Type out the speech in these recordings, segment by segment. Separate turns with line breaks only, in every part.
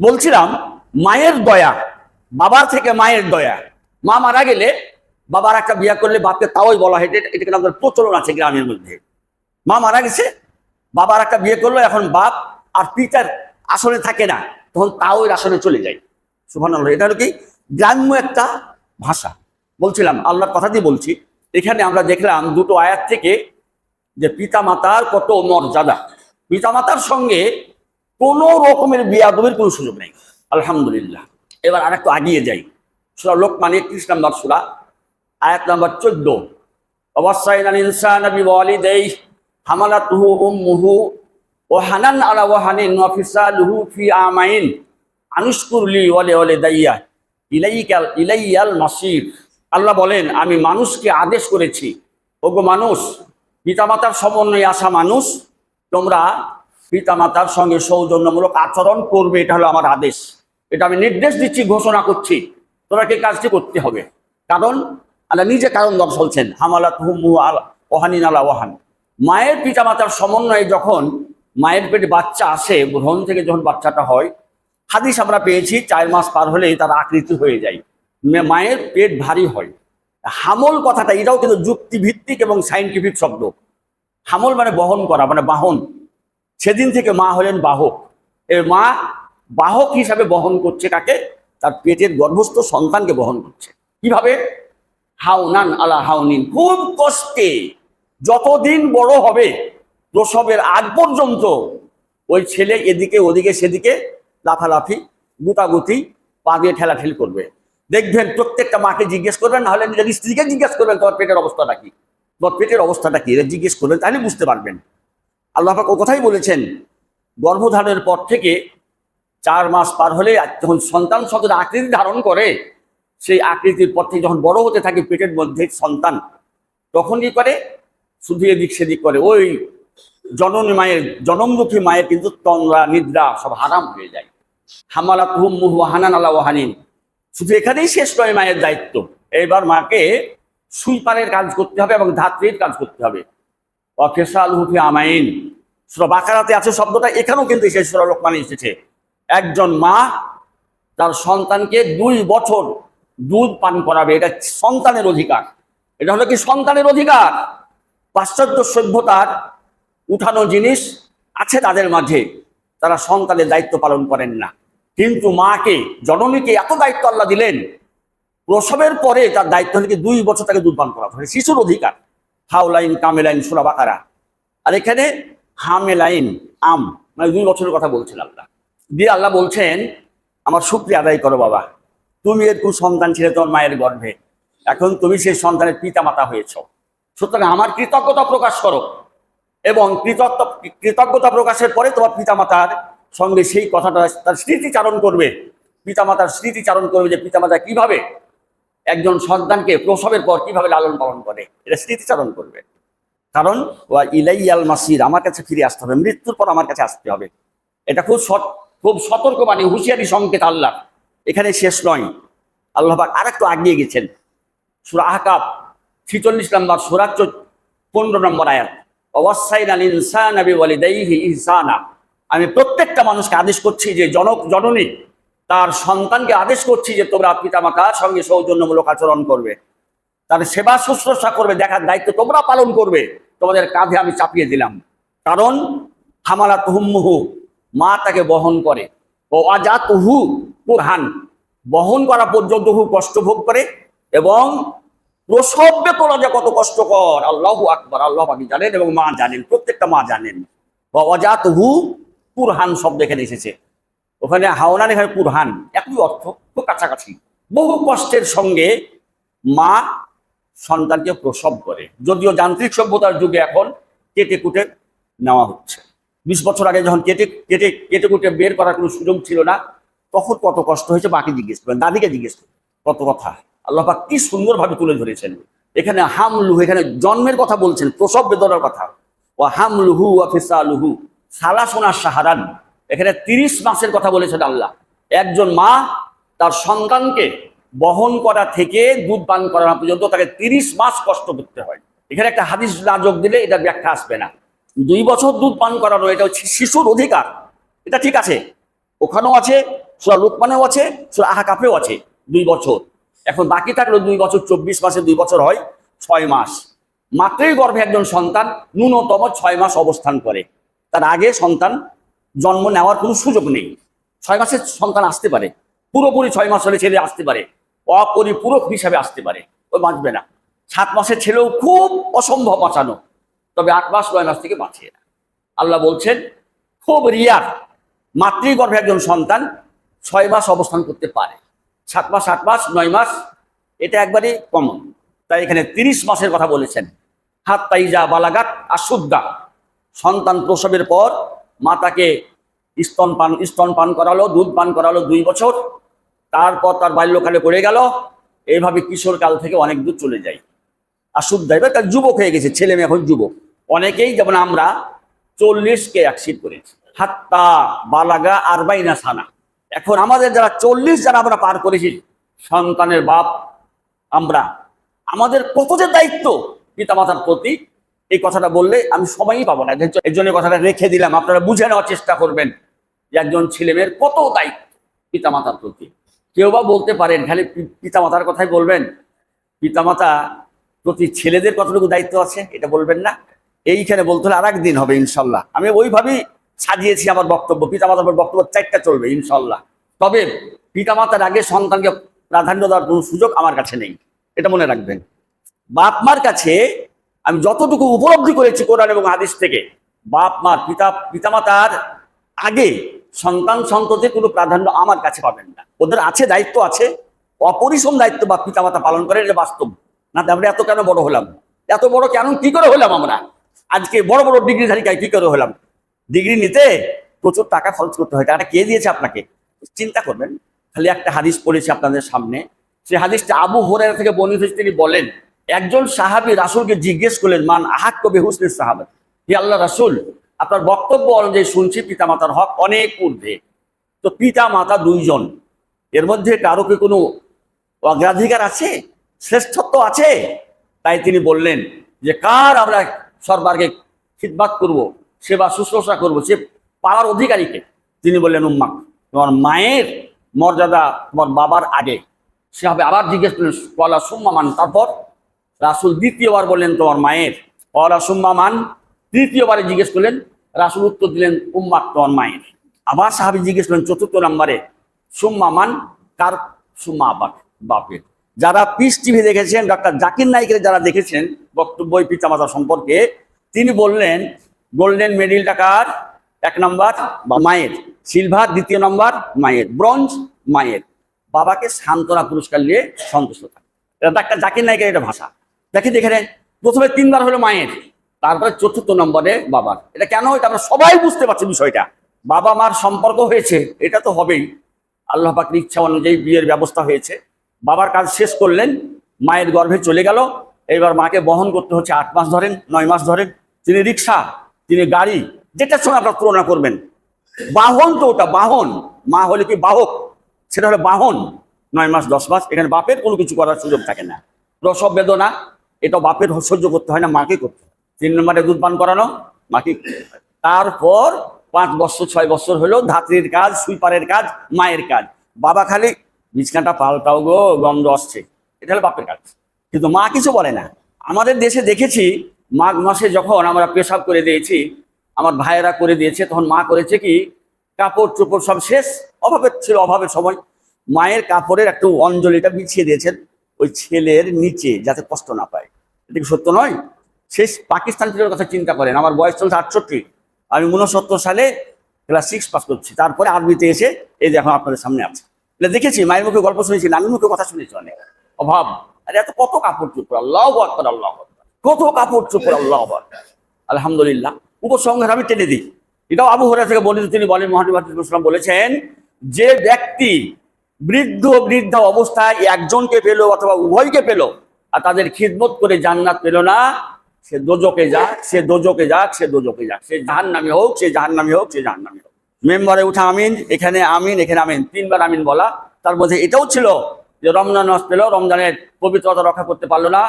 বলছিলাম, মায়ের দয়া, বাবার থেকে মায়ের দয়া। মা মারা গেলে বাবার একটা বিয়া করলে বাপকে তাওই বলা হয়, এটা- কিন্তু আমাদের প্রচলন আছে গ্রামের মধ্যে। মা মারা গেছে, বাবার একটা বিয়ে করল, এখন বাপ আর পিতার আসনে থাকে না, তখন তাওই আসনে চলে যায়। সুভান এটা হলো কি? গ্রাম্য একটা ভাষা। বলছিলাম, আল্লাহর কথা দিয়ে বলছি, এখানে আমরা দেখলাম দুটো আয়াত থেকে যে পিতা মাতার কত মর্যাদা। পিতা মাতার সঙ্গে কোনো রকমের বিয়াদবের কোনো সুযোগ নেই। আলহামদুলিল্লাহ। এবার আর একটু আগিয়ে যাই। সুরা লোক মানে একত্রিশ নম্বর সুরা, আয়াত নাম্বার চোদ্দ। হামালাতুহু ও ইলাইয়াল মাসির। আল্লাহ বলেন, আমি মানুষকে আদেশ করেছি, ওগো মানুষ, পিতামাতার সমন্বয়ে আসা মানুষ, তোমরা পিতামাতার সঙ্গে সৌজন্যমূলক আচরণ করবে, এটা হলো আমার আদেশ। এটা আমি নির্দেশ দিচ্ছি, ঘোষণা করছি। তোমাকে এই কাজটি করতে হবে? কারণ আল্লাহ নিজে কারণ দর্শালছেন হামালাত হুমু আল ওহানিন আলা ওহান মায়ের পিতামাতার সমন্বয়ে যখন মায়ের পেটে বাচ্চা আসে ভ্রণ থেকে যখন বাচ্চাটা হয়, হাদিস আমরা পেয়েছি, চার মাস পার হলেই তার আকৃতি হয়ে যায়। মায়ের পেট ভারী হয়। হামল কথাটা, এটাও কিন্তু যুক্তিভিত্তিক এবং সাইন্টিফিক শব্দ। হামল মানে বহন করা মানে বাহন। সেদিন থেকে মা হলেন বাহক। এ মা বাহক হিসাবে বহন করছে কাকে? তার পেটের গর্ভস্থ সন্তানকে বহন করছে। কীভাবে? হাওনান আলা হাউনিন খুব কষ্টে। যতদিন বড় হবে, প্রসবের আগ পর্যন্ত ওই ছেলে এদিকে, ওদিকে, সেদিকে লাফালাফি গুতাগুতি পা দিয়ে ঠেলাঠেলি করবে। দেখবেন প্রত্যেকটা মাকে জিজ্ঞেস করবেন নাহলে নিজের স্ত্রীকে জিজ্ঞেস করবেন, তোমার পেটের অবস্থাটা কি? তোমার পেটের অবস্থাটা কি? জিজ্ঞেস করবেন তাহলে বুঝতে পারবেন। আল্লাহ পাক ও কথাই বলেছেন, গর্ভধারণের পর থেকে চার মাস পার হলে যখন সন্তান সন্তান আকৃতি ধারণ করে, সেই আকৃতির পর থেকে যখন বড় হতে থাকে পেটের মধ্যে সন্তান, তখন কি করে? শুধু এদিক সেদিক করে। ওই জননী মায়ের জনমুখী মায়ের কিন্তু তন্দ্রা, নিদ্রা সব হারাম হয়ে যায়। হামালা তুহুম মুহু হানান আলা ওয়াহানিন। শুধু এখানেই শেষ নয় মায়ের দায়িত্ব। এবার মাকে সুইপানের কাজ করতে হবে এবং ধাত্রীর কাজ করতে হবে। অফেসাল হুফি আমাইন। সুরা বাকারাতে আছে শব্দটা, এখানেও কিন্তু এসেছে সুরা লোকমানে এসেছে। একজন মা, তার সন্তানকে দুই বছর দুধ পান করাবে, এটা সন্তানের অধিকার। এটা হলো কি সন্তানের অধিকার? পাশ্চাত্য সভ্যতার উঠানো জিনিস আছে তাদের মাঝে, তারা সন্তানের দায়িত্ব পালন করেন না। কিন্তু মাকে, জননীকে এত দায়িত্ব আল্লাহ দিলেন, প্রসবের পরে তার দায়িত্ব হলে কি দুই বছর তাকে দুধ পান করা শিশুর অধিকার। হাউলাইন কামেলাইন সুরা বাকারা। আর এখানে হামেলাইন, আম মানে দুই বছরের কথা বলছেন আল্লাহ দিয়ে আল্লাহ বলছেন, আমার শুক্রিয়া আদায় করো বাবা। তুমি এর এরকম সন্তান ছিলে তোমার মায়ের গর্ভে। এখন তুমি সেই সন্তানের পিতা মাতা হয়েছ। সুতরাং আমার কৃতজ্ঞতা প্রকাশ করো এবং কৃতজ্ঞ কৃতজ্ঞতা প্রকাশের পরে তোমার পিতামাতার সঙ্গে সেই কথাটা, তার স্মৃতিচারণ করবে। পিতামাতার স্মৃতিচারণ করবে যে পিতামাতা কীভাবে একজন সন্তানকে প্রসবের পর কীভাবে লালন পালন করে। এটা স্মৃতিচারণ করবে। কারন ওয়া ইলাইয়াল মাসির আমার কাছে ফিরে আসতে হবে, মৃত্যুর পর আমার কাছে আসতে হবে। এটা খুব খুব সতর্ক মানে হুঁশিয়ারি সংকেত আল্লাহ এখানে শেষ নয়। আল্লাহ পাক আর একটু আগিয়ে গেছেন। সুরা আহকাব ছিচল্লিশ নম্বর, সুরা পনেরো নম্বর আয়াত। অবস্থাইন আল ইনসান আবি আমি প্রত্যেকটা মানুষকে আদেশ করছি যে জনক, জননী, তার সন্তানকে আদেশ করছি যে তোমরা পিতামাতার সঙ্গে সৌজন্যমূলক আচরণ করবে। তার সেবা শুশ্রূষা করবে, দেখার দায়িত্ব তোমরা পালন করবে। তোমাদের কাঁধে আমি চাপিয়ে দিলাম। কারণ হামালা তুহুম্মুহু মা তাকে বহন করে। ও আজা তুহু কুরহান, বহন করা পর্যন্ত হু কষ্ট ভোগ করে এবং প্রসবে তোলা যে কত কষ্টকর, আল্লাহু আকবার, আল্লাহ আপনি জানেন এবং মা জানেন, প্রত্যেকটা মা জানেন। অজাত হু কুরহান শব্দ এখানে এসেছে। ওখানে হাওনান এখানে কুরহান, একই অর্থ, খুব কাছাকাছি। বহু কষ্টের সঙ্গে মা সন্তানকে প্রসব করে। যদিও যান্ত্রিক সভ্যতার যুগে এখন কেটে কুটে নেওয়া হচ্ছে। বিশ বছর আগে যখন কেটে কেটে কেটে কুটে বের করার কোনো সুযোগ ছিল না, তখন কত কষ্ট হয়েছে বাকি জিজ্ঞেস করেন, দাদিকে জিজ্ঞেস করেন, কত কথা। আল্লাহ পাক কি সুন্দরভাবে তুলে ধরেছেন। এখানে হামলুহু, এখানে জন্মের কথা বলছেন, প্রসব বেদনার কথা। ও হামলুহু ও ফিসালুহু সালাসোনার সাহারান এখানে তিরিশ মাসের কথা বলেছেন আল্লাহ। একজন মা তার সন্তানকে বহন করা থেকে দুধ পান করানো পর্যন্ত তাকে তিরিশ মাস কষ্ট করতে হয়। এখানে একটা হাদিস না যোগ দিলে এটা ব্যাখ্যা আসবে না। দুই বছর দুধ পান করানো, এটা হচ্ছে শিশুর অধিকার। এটা ঠিক আছে, ওখানেও আছে, সুরা লুকমানেও আছে, সুরা আহাকাফেও আছে, দুই বছর। এখন বাকি থাকল দুই বছর, চব্বিশ মাসে দুই বছর হয়, ছয় মাস। মাত্রই গর্ভে একজন সন্তান ন্যূনতম ছয় মাস অবস্থান করে। তার আগে সন্তান জন্ম নেওয়ার কোনো সুযোগ নেই। ছয় মাসের সন্তান আসতে পারে। পুরোপুরি ছয় মাস হলে ছেলে আসতে পারে। অপরিপূরক হিসাবে আসতে পারে, ও বাঁচবে না। সাত মাসের ছেলেও খুব অসম্ভব বাঁচানো, তবে আট মাস নয় মাস থেকে বাঁচে না। আল্লাহ বলছেন, খুব রিয়ার, মাতৃগর্ভে একজন সন্তান ছয় মাস অবস্থান করতে পারে। সাত মাস, আট মাস, নয় মাস, এটা একবারই কমন তাই এখানে তিরিশ মাসের কথা বলেছেন। হাত তাইজা বালাগাত আশুদ্ধা সন্তান প্রসবের পর মাতাকে স্তন পান স্তন পান করালো, দুধ পান করালো দুই বছর তারপর তার বাল্যকালে পড়ে গেল। এইভাবে কিশোর কাল থেকে অনেক দূর চলে যায়। আশুদ্ধা এবার তার যুবক হয়ে গেছে, ছেলে মেয়ে এখন যুবক। অনেকেই যেমন আমরা চল্লিশকে অ্যাক্সিড করেছি। হাত্তা, বালাগা, আরবাইনা, সানা। এখন আমাদের যারা চল্লিশ যারা আমরা পার করেছি, সন্তানের বাপ আমরা। আমাদের কত যে দায়িত্ব পিতামাতার প্রতি, এই কথাটা বললে আমি সময়ই পাবো না। এর জন্য কথাটা রেখে দিলাম। আপনারা বুঝে নেওয়ার চেষ্টা করবেন যে একজন ছেলেমেয়ের কত দায়িত্ব পিতামাতার প্রতি। কেউ বা বলতে পারেন, খালি পিতামাতার কথাই বলবেন। পিতামাতা প্রতি ছেলেদের কতটুকু দায়িত্ব আছে, এটা বলবেন না। এইখানে বলতে হলে আর দিন হবে, ইনশাল্লাহ। আমি ওইভাবেই সাজিয়েছি আমার বক্তব্য, পিতামাতার বক্তব্য চারটা চলবে, ইনশাল্লাহ। তবে পিতামাতার আগে সন্তানকে প্রাধান্য দেওয়ার কোনো সুযোগ আমার কাছে নেই, এটা মনে রাখবেন। বাপ মার কাছে আমি যতটুকু উপলব্ধি করেছি কোরআন এবং হাদিস থেকে বাপ মার পিতা, পিতামাতার আগে সন্তান সন্ততির কোনো প্রাধান্য আমার কাছে পাবেন না। ওদের আছে দায়িত্ব আছে, অপরিসম দায়িত্ব বা পিতামাতা পালন করে, এটা বাস্তব। না আমরা এত কেন বড় হলাম? এত বড় কেন? কি করে হলাম আমরা? আজকে বড় বড় ডিগ্রিধারী গাই কি করে হলাম? ডিগ্রি নিতে প্রচুর টাকা খরচ করতে হয়। টাকাটা কে দিয়েছে আপনাকে? চিন্তা করবেন। খালি একটা হাদিস পড়েছি আপনাদের সামনে। সেই হাদিসটা আবু হরের থেকে বর্ণিত তিনি বলেন, একজন সাহাবী রাসূলকে জিজ্ঞেস করলেন, মান আহাক কবে হুসনের সাহাবাত? হে আল্লাহ রাসূল আপনার বক্তব্য অনুযায়ী শুনছি, পিতামাতার হক অনেক ঊর্ধ্বে। তো পিতা মাতা দুইজন, এর মধ্যে কারও কি কোনো অগ্রাধিকার আছে? শ্রেষ্ঠত্ব আছে? তাই তিনি বললেন যে, কার আমরা সর্বার্গে খিদবাত করব, সেবা শুশ্রূষা করব, সে পাওয়ার অধিকারীকে? তিনি বললেন, উম্মা, তোমার মায়ের মর্যাদা তোমার বাবার আগে। সে হবে আবার জিজ্ঞেস করলেন, কলা সুম্মা মান তারপর রাসুল দ্বিতীয়বার বললেন, তোমার মায়ের? কলা সুম্মামান তৃতীয়বারে জিজ্ঞেস করলেন, রাসুল উত্তর দিলেন উম্মাক তোমার মায়ের। আবার সাহাবি জিজ্ঞেস করলেন, চতুর্থ নম্বরে সুম্মামান কার সুম্মা আবাক বাপের? যারা পিস টিভি দেখেছেন ডক্টর জাকির নাইকের যারা দেখেছেন বক্তব্য পিতামাতা সম্পর্কে, তিনি বললেন, গোল্ডেন মেডেলটা টাকার এক নম্বর, মায়ের। সিলভার, দ্বিতীয় নম্বর, মায়ের। ব্রঞ্জ, মায়ের। বাবাকে সান্ত্বনা পুরস্কার নিয়ে সন্তুষ্ট থাকে। ডাক্তার জাকির নাইকের এটা ভাষা। দেখি এখানে প্রথমে তিনবার হলো মায়ের। তারপরে চতুর্থ নম্বরে বাবার। এটা কেন এটা আমরা সবাই বুঝতে পারছি বিষয়টা। বাবা মার সম্পর্ক হয়েছে, এটা তো হবেই। আল্লাহ পাকের ইচ্ছা অনুযায়ী বিয়ের ব্যবস্থা হয়েছে। বাবার কাজ শেষ করলেন, মায়ের গর্ভে চলে গেল। এবার মাকে বহন করতে হচ্ছে আট মাস ধরেন, নয় মাস ধরেন। তিনি রিক্সা, তিনি গাড়ি, যেটার সঙ্গে আপনার তুলনা করবেন। বাহন তো ওটা, বাহন। মা হলে কি বাহক? সেটা হলো বাহন। নয় মাস, দশ মাস, এখানে বাপের কোনো কিছু করার সুযোগ থাকে না। প্রসব বেদনা এটা বাপের সহ্য করতে হয় না, মাকে করতে হয়। তিন নম্বরে দুধ পান করানো হয়। তারপর পাঁচ বছর, ছয় বছর হলো ধাত্রীর কাজ, সুইপারের কাজ, মায়ের কাজ। বাবা খালি বিছখানটা পাল্টাও গো, গন্ধ আসছে। এটা হলো বাপের কাজ। কিন্তু মা কিছু বলে না। আমাদের দেশে দেখেছি, মাঘ মাসে যখন আমরা পেশাব করে দিয়েছি, আমার ভাইয়েরা করে দিয়েছে, তখন মা করেছে কি, কাপড় চোপড় সব শেষ, অভাবের ছিল, অভাবের সময়। মায়ের কাপড়ের একটু অঞ্জলিটা বিছিয়ে দিয়েছেন, ওই ছেলের নিচে, যাতে কষ্ট না পায়। এটা কি সত্য নয়? শেষ পাকিস্তান ফিরের কথা চিন্তা করেন। আমার বয়স চলছে আটষট্টি। আমি উনসত্তর সালে ক্লাস সিক্স পাস করছি। তারপরে আরবিতে এসে এই যে এখন আপনাদের সামনে আছে। এটা দেখেছি, মায়ের মুখে গল্প শুনেছি, নানির মুখে কথা শুনেছি অনেক। অভাব। আরে এত কত কাপড় চোপড়, আল্লাহ আকবর, আল্লাহ কত কাপড় চোপড়, আল্লাহ আকবর। আলহামদুলিল্লাহ। উপসংহার আমি টেনে দিই। এটাও আবু হরা থেকে বর্ণিত, তিনি বলেন মহানিবাম বলেছেন, যে ব্যক্তি বৃদ্ধ বৃদ্ধা অবস্থায় একজনকে পেল অথবা উভয়কে পেল, আর তাদের খিদমত করে জান্নাত পেল না সে দোজকে যাক, সে দোজকে যাক, সে দোজকে যাক। সে জাহান নামে হোক, সে জাহান নামে হোক, সে জাহান নামে হোক। মেম্বারে উঠা আমিন, এখানে আমিন এখানে আমিন। তিনবার আমিন বলা। তার মধ্যে এটাও ছিল যে রমজান মাস পেল, রমজানের পবিত্রতা রক্ষা করতে পারল না।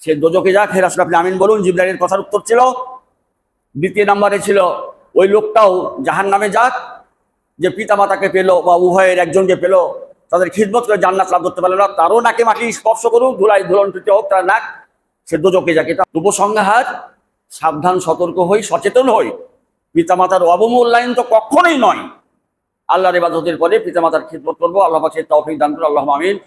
সে দোজকে যাক, হে রাসুল আপনি আমিন বলুন, জিব্রাইলের কথার উত্তর ছিল। দ্বিতীয় নাম্বারে ছিল, ওই লোকটাও জাহান নামে যাক, যে পিতা মাতাকে পেল বা উভয়ের একজনকে পেল, তাদের খিদমত করে জান্নাত লাভ করতে পারল না। তারও নাকে মাটি স্পর্শ করুক, ধুলাই ধুলন্টিতে হোক, তার নাক সে দুজকে যাকে এটা উপসংহার সাবধান, সতর্ক হই, সচেতন হই। পিতামাতার অবমূল্যায়ন তো কখনোই নয়। আল্লাহর ইবাদতের পরে পিতামাতার খিদমত করব, আল্লাহ পাশে তৌফিক দান করো আল্লাহ আমিন।